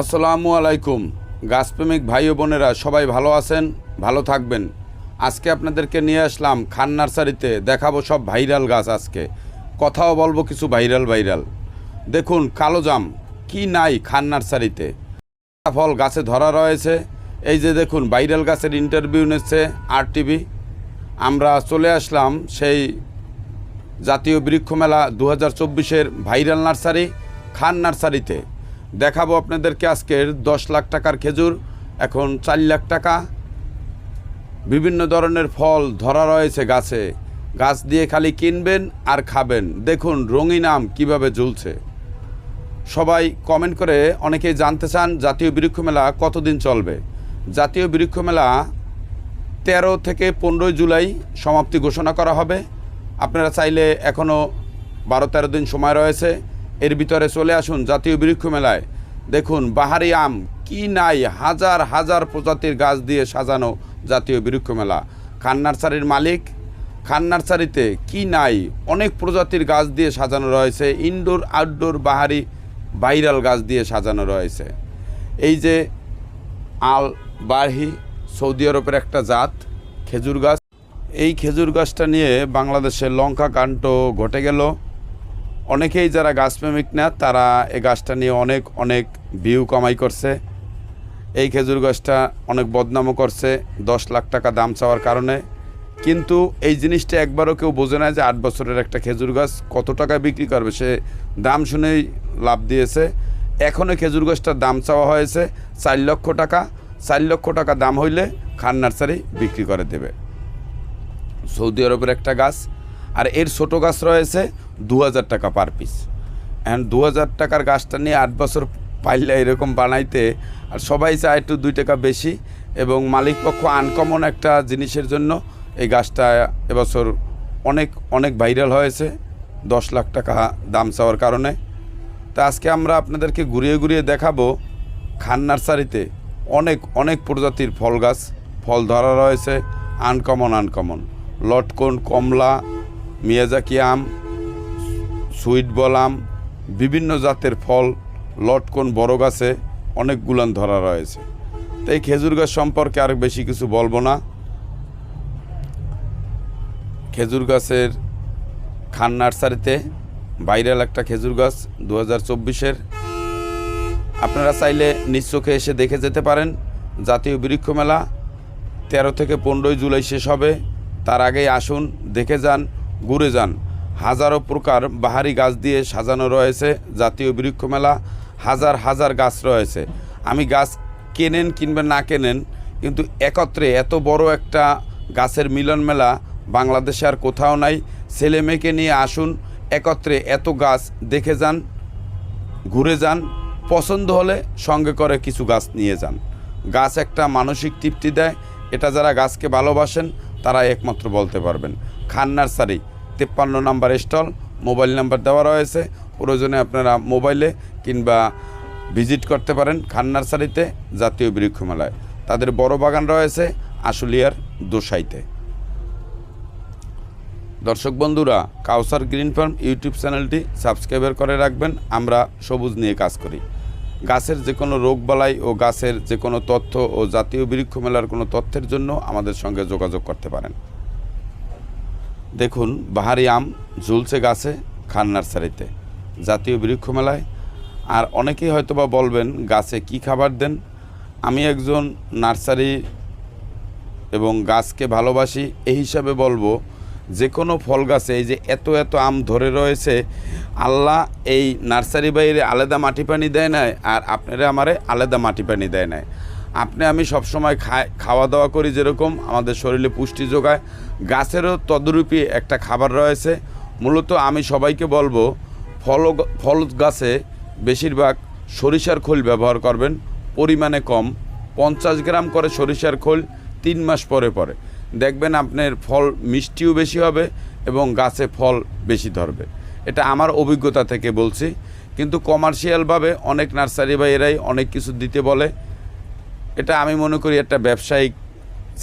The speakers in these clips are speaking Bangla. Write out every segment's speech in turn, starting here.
আসসালামু আলাইকুম, গাছপ্রেমিক ভাই ও বোনেরা, সবাই ভালো আছেন? ভালো থাকবেন। আজকে আপনাদেরকে নিয়ে আসলাম খান নার্সারিতে, দেখাবো সব ভাইরাল গাছ আজকে। কথাও বলব কিছু ভাইরাল ভাইরাল। দেখুন, কালো জাম, কি নাই খান নার্সারিতে। ফল গাছে ধরা রয়েছে। এই যে দেখুন, ভাইরাল গাছের ইন্টারভিউ নিচ্ছে আর টিভি আমরা চলে আসলাম সেই জাতীয় বৃক্ষ মেলা দু হাজার ভাইরাল নার্সারি, খান নার্সারিতে। দেখাবো আপনাদেরকে আজকের দশ লাখ টাকার খেজুর, এখন চার লাখ টাকা। বিভিন্ন ধরনের ফল ধরা রয়েছে গাছে। গাছ দিয়ে খালি কিনবেন আর খাবেন। দেখুন রঙিন আম কীভাবে ঝুলছে। সবাই কমেন্ট করে অনেকেই জানতে চান জাতীয় বৃক্ষ মেলা কতদিন চলবে। জাতীয় বৃক্ষ মেলা তেরো থেকে পনেরোই জুলাই সমাপ্তি ঘোষণা করা হবে। আপনারা চাইলে এখনও বারো তেরো দিন সময় রয়েছে। এর ভিতরে চলে আসুন জাতীয় বৃক্ষ মেলায়। দেখুন, বাহারি আম কি নাই হাজার হাজার প্রজাতির গাছ দিয়ে সাজানো জাতীয় বৃক্ষ মেলা। খান নার্সারির মালিক, খান নার্সারিতে কি নাই অনেক প্রজাতির গাছ দিয়ে সাজানো রয়েছে। ইনডোর, আউটডোর, বাহারি, ভাইরাল গাছ দিয়ে সাজানো রয়েছে। এই যে আল বারহি সৌদি আরবের একটা জাত, খেজুর গাছ। এই খেজুর গাছটা নিয়ে বাংলাদেশে লঙ্কা কাণ্ড ঘটে গেল। অনেকেই যারা গাছপ্রেমিক না, তারা এই গাছটা নিয়ে অনেক অনেক ভিউ কমাই করছে। এই খেজুর গাছটা অনেক বদনামও করছে, দশ লাখ টাকা দাম চাওয়ার কারণে। কিন্তু এই জিনিসটা একবারও কেউ বোঝে না যে আট বছরের একটা খেজুর গাছ কত টাকায় বিক্রি করবে। সে দাম শুনেই লাভ দিয়েছে। এখনও খেজুর গাছটার দাম চাওয়া হয়েছে চার লক্ষ টাকা। চার লক্ষ টাকা দাম হইলে খান নার্সারি বিক্রি করে দেবে। সৌদি আরবের একটা গাছ। আর এর ছোট গাছ রয়েছে দু হাজার টাকা পার পিস অ্যান্ড দু হাজার টাকার গাছটা নিয়ে আট বছর পাইলে এরকম বানাইতে, আর সবাই চায় একটু দুই টাকা বেশি, এবং মালিক পক্ষ আনকমন একটা জিনিসের জন্য এই গাছটা এবছর অনেক অনেক ভাইরাল হয়েছে, দশ লাখ টাকা দাম চাওয়ার কারণে। তা আজকে আমরা আপনাদেরকে ঘুরিয়ে ঘুরিয়ে দেখাবো খান নার্সারিতে অনেক অনেক প্রজাতির ফল গাছ, ফল ধরা রয়েছে আনকমন আনকমন লটকন, কমলা, মিয়াজাকি আম সুইট বল আম বিভিন্ন জাতের ফল, লটকন, বড় গাছে অনেকগুলান ধরা রয়েছে। তাই খেজুর গাছ সম্পর্কে আর বেশি কিছু বলব না। খেজুর গাছের খান নার্সারিতে ভাইরাল একটা খেজুর গাছ দু হাজার চব্বিশের। আপনারা চাইলে নিজ চোখে এসে দেখে যেতে পারেন। জাতীয় বৃক্ষ মেলা তেরো থেকে পনেরোই জুলাই শেষ হবে। তার আগেই আসুন, দেখে যান, ঘুরে যান। হাজারো প্রকার বাহারি গাছ দিয়ে সাজানো রয়েছে, জাতীয় বৃক্ষ মেলা হাজার হাজার গাছ রয়েছে। আমি গাছ কেনেন কিনবেন না কেনেন, কিন্তু একত্রে এত বড় একটা গাছের মিলন মেলা বাংলাদেশে আর কোথাও নাই। ছেলে মেয়েকে নিয়ে আসুন, একত্রে এত গাছ দেখে যান, ঘুরে যান, পছন্দ হলে সঙ্গে করে কিছু গাছ নিয়ে যান। গাছ একটা মানসিক তৃপ্তি দেয়, এটা যারা গাছকে ভালোবাসেন তারা একমাত্র বলতে পারবেন। খান নার্সারি তেপ্পান্ন নাম্বার স্টল, মোবাইল নাম্বার দেওয়া রয়েছে। প্রয়োজনে আপনারা মোবাইলে কিংবা ভিজিট করতে পারেন খান নার্সারিতে জাতীয় বৃক্ষ মেলায় তাদের বড় বাগান রয়েছে আশুলিয়ার দোসাইতে। দর্শক বন্ধুরা, কাউসার গ্রিন ফার্ম ইউটিউব চ্যানেলটি সাবস্ক্রাইবার করে রাখবেন। আমরা সবুজ নিয়ে কাজ করি। গাছের যে কোনো রোগবালাই ও গাছের যে কোনো তথ্য ও জাতীয় বৃক্ষ মেলার কোনো তথ্যের জন্য আমাদের সঙ্গে যোগাযোগ করতে পারেন। দেখুন, বাহারি আম ঝুলছে গাছে, খান নার্সারিতে। জাতীয় বৃক্ষ মেলায় আর অনেকেই হয়তোবা বলবেন, গাছে কি খাবার দেন? আমি একজন নার্সারি এবং গাছকে ভালোবাসি, এই হিসাবে বলব যে কোনো ফল গাছে এই যে এত এত আম ধরে রয়েছে, আল্লাহ এই নার্সারি বাইরে আলাদা মাটি পানি দেয় নাই, আর আপনারা আমারে আলাদা মাটি পানি দেয় নাই। আপনি, আমি সবসময় খাই খাওয়া দাওয়া করি যেরকম, আমাদের শরীরে পুষ্টি যোগায়। গাছেরও তদরূপী একটা খাবার রয়েছে। মূলত আমি সবাইকে বলব, ফল ফল গাছে বেশিরভাগ সরিষার খোল ব্যবহার করবেন। পরিমাণে কম, পঞ্চাশ গ্রাম করে সরিষার খোল তিন মাস পরে পরে। দেখবেন আপনার ফল মিষ্টিও বেশি হবে এবং গাছে ফল বেশি ধরবে। এটা আমার অভিজ্ঞতা থেকে বলছি। কিন্তু কমার্শিয়ালভাবে অনেক নার্সারি বা এরাই অনেক কিছু দিতে বলে। এটা আমি মনে করি একটা ব্যবসায়িক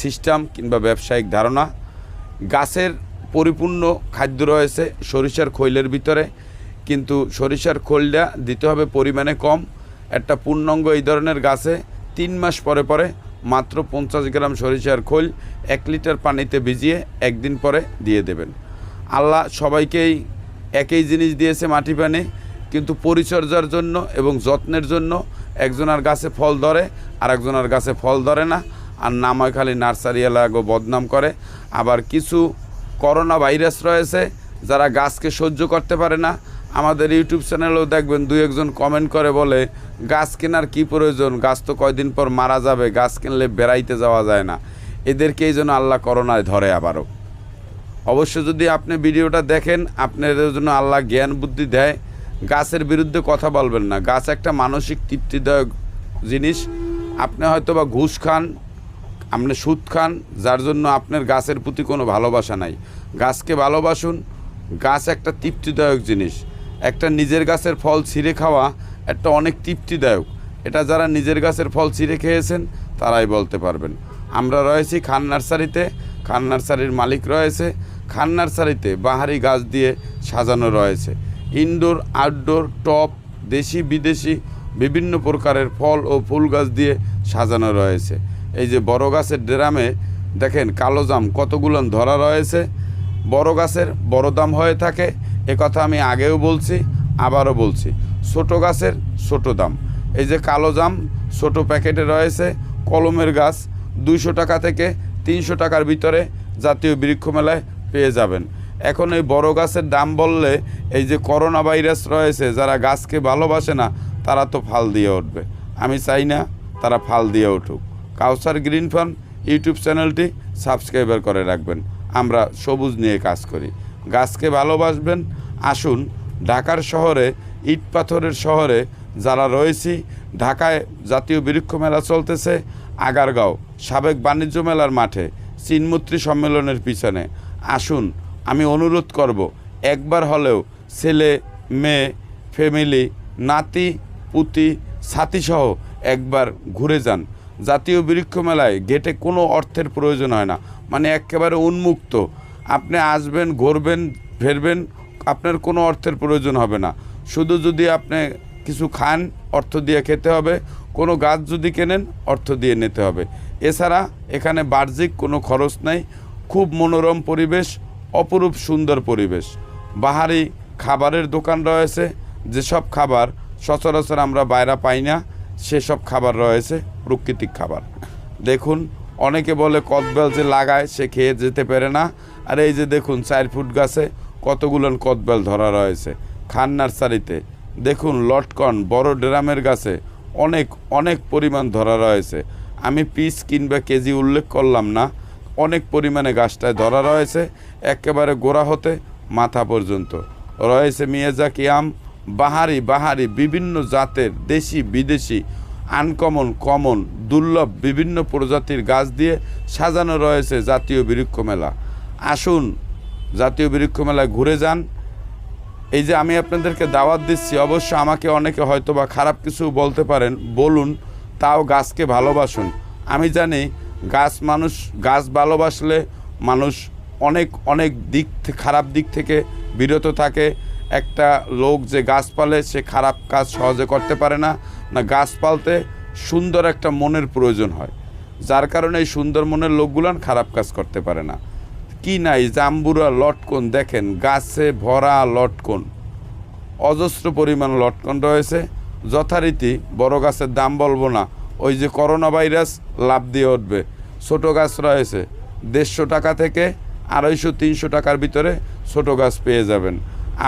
সিস্টেম কিংবা ব্যবসায়িক ধারণা। গাছের পরিপূর্ণ খাদ্য রয়েছে সরিষার খৈলের ভিতরে, কিন্তু সরিষার খৈলটা দিতে হবে পরিমাণে কম। একটা পূর্ণাঙ্গ এই ধরনের গাছে তিন মাস পরে পরে মাত্র পঞ্চাশ গ্রাম সরিষার খৈল এক লিটার পানিতে ভিজিয়ে একদিন পরে দিয়ে দেবেন। আল্লাহ সবাইকেই একই জিনিস দিয়েছে মাটি পানি কিন্তু পরিচর্যার জন্য এবং যত্নের জন্য একজনের গাছে ফল ধরে আর একজনের গাছে ফল ধরে না। আর নামায় খালি নার্সারি এলাকা বদনাম করে। আবার কিছু করোনা ভাইরাস রয়েছে, যারা গাছকে সহ্য করতে পারে না। আমাদের ইউটিউব চ্যানেলেও দেখবেন দুই একজন কমেন্ট করে বলে, গাছ কেনার কি প্রয়োজন? গাছ তো কয়দিন পর মারা যাবে, গাছ কিনলে বেড়াইতে যাওয়া যায় না। এদেরকে এই জন্য আল্লাহ করোনায় ধরে আবারও। অবশ্য যদি আপনি ভিডিওটা দেখেন, আপনাদের জন্য আল্লাহ জ্ঞান বুদ্ধি দেয়। গাছের বিরুদ্ধে কথা বলবেন না। গাছ একটা মানসিক তৃপ্তিদায়ক জিনিস। আপনি হয়তো বা ঘুষ খান, আপনি সুদ খান, যার জন্য আপনার গাছের প্রতি কোনো ভালোবাসা নাই। গাছকে ভালোবাসুন, গাছ একটা তৃপ্তিদায়ক জিনিস। একটা নিজের গাছের ফল ছিঁড়ে খাওয়া একটা অনেক তৃপ্তিদায়ক। এটা যারা নিজের গাছের ফল ছিঁড়ে খেয়েছেন, তারাই বলতে পারবেন। আমরা রয়েছি খান নার্সারিতে, খান নার্সারির মালিক রয়েছে। খান নার্সারিতে বাহারি গাছ দিয়ে সাজানো রয়েছে। ইনডোর, আউটডোর, টপ, দেশি, বিদেশি বিভিন্ন প্রকারের ফল ও ফুল গাছ দিয়ে সাজানো রয়েছে। এই যে বড় গাছের ড্রামে দেখেন কালো জাম কতগুলো ধরা রয়েছে। বড় গাছের বড় দাম হয়ে থাকে কথা আমি আগেও বলছি, আবারও বলছি। ছোট গাছের ছোট দাম। এই যে কালো জাম, ছোট প্যাকেটে রয়েছে কলমের গাছ, দুইশো টাকা থেকে তিনশো টাকার ভিতরে জাতীয় বৃক্ষ মেলায় পেয়ে যাবেন। এখন এই বড় গাছের দাম বললে এই যে করোনা ভাইরাস রয়েছে, যারা গাছকে ভালোবাসে না, তারা তো ফাল দিয়ে উঠবে। আমি চাই না তারা ফাল দিয়ে উঠুক। কাউসার গ্রিন ফার্ম ইউটিউব চ্যানেলটি সাবস্ক্রাইবার করে রাখবেন। আমরা সবুজ নিয়ে কাজ করি। গাছকে ভালোবাসবেন, আসুন ঢাকার শহরে, ইট পাথরের শহরে যারা রয়েছি, ঢাকায় জাতীয় বৃক্ষ মেলা চলতেছে, আগারগাঁও, সাবেক বাণিজ্য মেলার মাঠে চিনমূর্তি সম্মেলনের পিছনে। আসুন আমি অনুরোধ করব, একবার হলেও ছেলে, মেয়ে, ফ্যামিলি, নাতি, পুতি সাথীসহ একবার ঘুরে যান। জাতীয় বৃক্ষ মেলায় গেটে কোনো অর্থের প্রয়োজন হয় না মানে একেবারে উন্মুক্ত। আপনি আসবেন, ঘুরবেন, ফেরবেন, আপনার কোনো অর্থের প্রয়োজন হবে না। শুধু যদি আপনি কিছু খান, অর্থ দিয়ে খেতে হবে, কোনো গাছ যদি কেনেন, অর্থ দিয়ে নিতে হবে। এছাড়া এখানে বাহ্যিক কোনো খরচ নাই, খুব মনোরম পরিবেশ অপরূপ সুন্দর পরিবেশ। বাহারি খাবারের দোকান রয়েছে। যেসব খাবার সচরাচর আমরা বাইরে পাই না, সেসব খাবার রয়েছে প্রাকৃতিক খাবার। দেখুন, অনেকে বলে কদবেল যে লাগায়, সে খেয়ে যেতে পারে না। আর এই যে দেখুন, চার ফুট গাছে কতগুলো কদবেল ধরা রয়েছে খান নার্সারিতে। দেখুন, লটকন, বড় ড্রামের গাছে অনেক অনেক পরিমাণ ধরা রয়েছে। আমি পিস কিংবা কেজি উল্লেখ করলাম না অনেক পরিমাণে গাছটায় ধরা রয়েছে, একেবারে গোড়া হতে মাথা পর্যন্ত। রয়েছে মিয়াজাকি আম বাহারি বাহারি বিভিন্ন জাতের দেশি বিদেশি, আনকমন, কমন, দুর্লভ বিভিন্ন প্রজাতির গাছ দিয়ে সাজানো রয়েছে জাতীয় বৃক্ষ মেলা আসুন জাতীয় বৃক্ষ মেলায় ঘুরে যান। এই যে আমি আপনাদেরকে দাওয়াত দিচ্ছি, অবশ্য আমাকে অনেকে হয়তো বা খারাপ কিছু বলতে পারেন, বলুন, তাও গাছকে ভালোবাসুন। আমি জানি গাছ মানুষ, গাছ ভালোবাসলে মানুষ অনেক অনেক দিক খারাপ দিক থেকে বিরত থাকে। একটা লোক যে গাছ পালে সে খারাপ কাজ সহজে করতে পারে না। না, গাছ পালতে সুন্দর একটা মনের প্রয়োজন হয়। যার কারণে এই সুন্দর মনের লোকগুলান খারাপ কাজ করতে পারে না। কি নাই, জাম্বুরা লটকন, দেখেন, গাছে ভরা লটকন। অজস্র পরিমাণ লটকন রয়েছে। যথারীতি বড় গাছের দাম বলব না। ওই যে করোনা ভাইরাস লাভ দিয়ে উঠবে। ছোট গাছ রয়েছে, দেড়শো টাকা থেকে আড়াইশো, তিনশো টাকার ভিতরে ছোট গাছ পেয়ে যাবেন।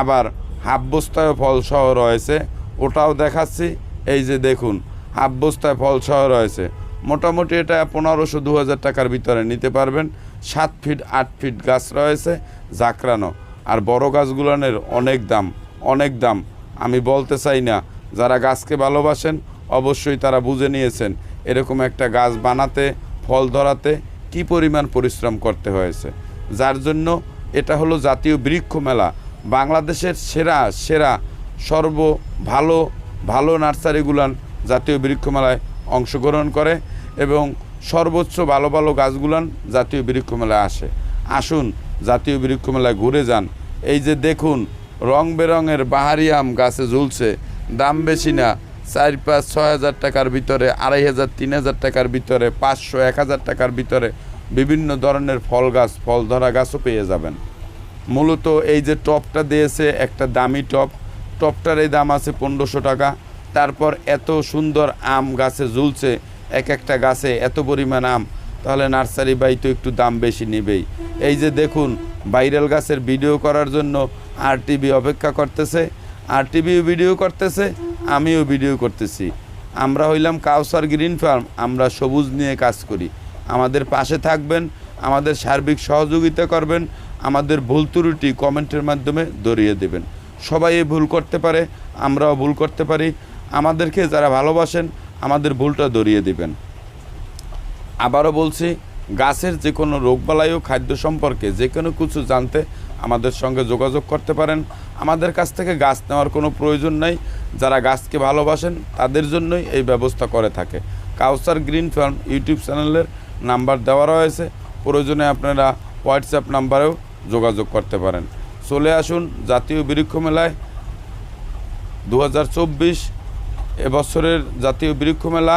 আবার হাফ বস্তায় ফল সহ রয়েছে, ওটাও দেখাচ্ছি, এই যে দেখুন হাফ বস্তায় ফল সহ রয়েছে। মোটামুটি এটা পনেরোশো দু হাজার টাকার ভিতরে নিতে পারবেন। সাত ফিট, আট ফিট গাছ রয়েছে জাকরানো আর বড় গাছগুলোনের অনেক দাম অনেক দাম। আমি বলতে চাই না, যারা গাছকে ভালোবাসেন অবশ্যই তারা বুঝে নিয়েছেন এরকম একটা গাছ বানাতে, ফল ধরাতে কি পরিমাণ পরিশ্রম করতে হয়েছে। যার জন্য এটা হলো জাতীয় বৃক্ষ মেলা। বাংলাদেশের সেরা সেরা, সর্ব ভালো ভালো নার্সারিগুলান জাতীয় বৃক্ষ মেলায় অংশগ্রহণ করে এবং সর্বোচ্চ ভালো ভালো গাছগুলান জাতীয় বৃক্ষ মেলায় আসে। আসুন জাতীয় বৃক্ষ মেলায় ঘুরে যান। এই যে দেখুন, রং বেরঙের বাহারি আম গাছে ঝুলছে, দাম বেশি না। চার পাঁচ ছয় হাজার টাকার ভিতরে, আড়াই হাজার, তিন হাজার টাকার ভিতরে, পাঁচশো, এক হাজার টাকার ভিতরে বিভিন্ন ধরনের ফল গাছ, ফল ধরা গাছও পেয়ে যাবেন। মূলত এই যে টপটা দিয়েছে, একটা দামি টপ। টপটার এই দাম আছে পনেরোশো টাকা। তারপর এত সুন্দর আম গাছে ঝুলছে, এক একটা গাছে এত পরিমাণ আম, তাহলে নার্সারি বাই তো একটু দাম বেশি নেবেই। এই যে দেখুন, ভাইরাল গাছের ভিডিও করার জন্য আর টিভি অপেক্ষা করতেছে, আর টিভিও ভিডিও করতেছে আমিও ভিডিও করতেছি। আমরা হইলাম কাউসার গ্রিন ফার্ম, আমরা সবুজ নিয়ে কাজ করি। আমাদের পাশে থাকবেন, আমাদের সার্বিক সহযোগিতা করবেন, আমাদের ভুল ত্রুটি কমেন্টের মাধ্যমে ধরিয়ে দেবেন। সবাই এই ভুল করতে পারে, আমরাও ভুল করতে পারি। আমাদেরকে যারা ভালোবাসেন, আমাদের ভুলটা ধরিয়ে দিবেন। আবারও বলছি, গাছের যে কোনো রোগবালাই ও খাদ্য সম্পর্কে যে কোনো কিছু জানতে আমাদের সঙ্গে যোগাযোগ করতে পারেন। আমাদের কাছ থেকে গাছ নেওয়ার কোনো প্রয়োজন নাই। যারা গাছকে ভালোবাসেন, তাদের জন্যই এই ব্যবস্থা করে থাকে। কাউসার গ্রিন ফার্ম ইউটিউব চ্যানেলের নাম্বার দেওয়া রয়েছে। প্রয়োজনে আপনারা হোয়াটসঅ্যাপ নাম্বারেও যোগাযোগ করতে পারেন। চলে আসুন জাতীয় বৃক্ষ মেলায়। দু হাজার চব্বিশ এবছরের জাতীয় বৃক্ষ মেলা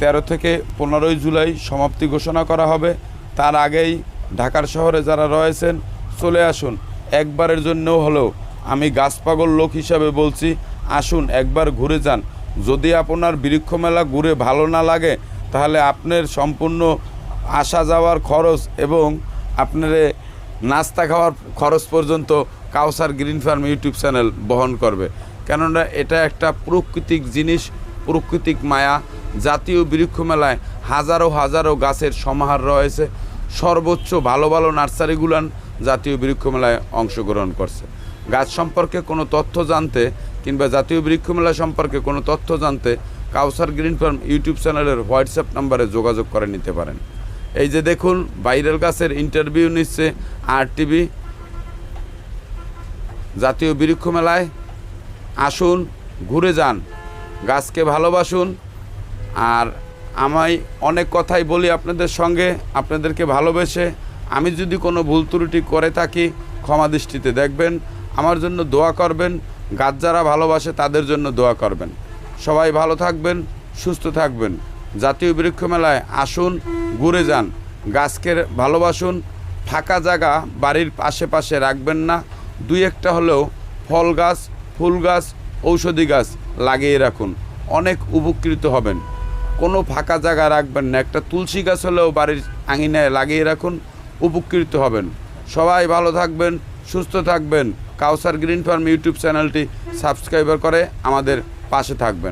তেরো থেকে পনেরোই জুলাই সমাপ্তি ঘোষণা করা হবে। তার আগেই ঢাকার শহরে যারা রয়েছেন চলে আসুন। একবারের জন্যও হলেও আমি গাছ পাগল লোক হিসাবে বলছি, আসুন একবার ঘুরে যান। যদি আপনার বৃক্ষ মেলা ঘুরে ভালো না লাগে, তাহলে আপনার সম্পূর্ণ আসা যাওয়ার খরচ এবং আপনার নাস্তা খাওয়ার খরচ পর্যন্ত Kawsar green farm YouTube channel বহন করবে। কেননা এটা একটা প্রাকৃতিক জিনিস, প্রাকৃতিক মায়া। জাতীয় বৃক্ষ মেলায় হাজারো হাজারো গাছের সমাহার রয়েছে। সর্বোচ্চ ভালো ভালো নার্সারিগুলান জাতীয় বৃক্ষ মেলায় অংশগ্রহণ করছে। গাছ সম্পর্কে কোনো তথ্য জানতে কিংবা জাতীয় বৃক্ষ মেলা সম্পর্কে কোনো তথ্য জানতে কাউসার গ্রিন ফার্ম ইউটিউব চ্যানেলের হোয়াটসঅ্যাপ নাম্বারে যোগাযোগ করে নিতে পারেন। এই যে দেখুন ভাইরাল গাছের ইন্টারভিউ নিচ্ছে আর টিভি জাতীয় বৃক্ষ মেলায় আসুন, ঘুরে যান, গাছকে ভালোবাসুন। আর আমায় অনেক কথাই বলি আপনাদের সঙ্গে, আপনাদেরকে ভালোবেসে আমি যদি কোনো ভুল ত্রুটি করে থাকি, ক্ষমা দৃষ্টিতে দেখবেন, আমার জন্য দোয়া করবেন, গাছ যারা ভালোবাসে তাদের জন্য দোয়া করবেন। সবাই ভালো থাকবেন, সুস্থ থাকবেন। জাতীয় বৃক্ষ মেলায় আসুন, ঘুরে যান, গাছকে ভালোবাসুন, ফাঁকা জায়গা বাড়ির আশেপাশে রাখবেন না, দুই একটা হলেও ফল গাছ, ফুল গাছ, ঔষধি গাছ লাগিয়ে রাখুন, অনেক উপকৃত হবেন। কোনো ফাঁকা জায়গা রাখবেন না, একটা তুলসী গাছ হলেও বাড়ির আঙিনায় লাগিয়ে রাখুন উপকৃত হবেন। সবাই ভালো থাকবেন, সুস্থ থাকবেন। কাউসার গ্রিন ফার্ম ইউটিউব চ্যানেলটি সাবস্ক্রাইবার করে আমাদের পাশে থাকবেন।